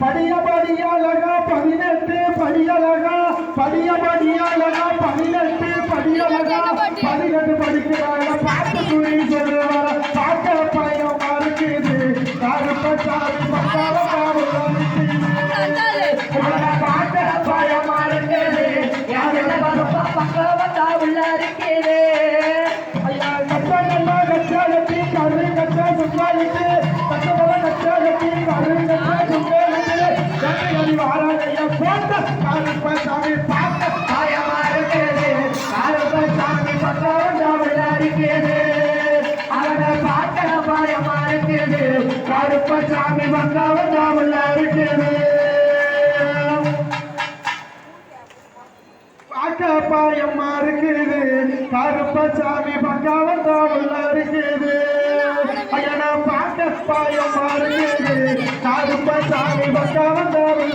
படிய படியழகா பதினெட்டு படியழகா படிய இருக்குது ஐயா கச்சா நல்லா கச்சா கட்டி கரு கச்சா சும்மாளிக்கு கச்சபல கச்சா கட்டி கரு கச்சா சும்மாளிக்கு ஜனி அடி வாராங்க ஐயா போட்ட. காலப்ப சாமி பார்த்த காயமா இருக்குது காலப்ப சாமி பக்கம் ஜாமில இருக்குது அவனை கருப்பசாமி பக்காவம் தமிழ் இருக்குது ஐயனா பார்க்க பாயம் மாறுகிறது கருப்பசாமி பக்காவம் தமிழ்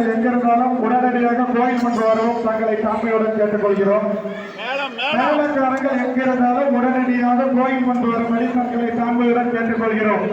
நீங்கள் எங்கிருந்தாலும் உடனடியாக கோயில் முன் வரவும் தங்களை காமையுடன் கேட்டுக்கொள்கிறோம். மேலக்காரர்கள் எங்கிருந்தாலும் உடனடியாக கோயில் முன் வரும்படி தங்களை காமையுடன் கேட்டுக்கொள்கிறோம்.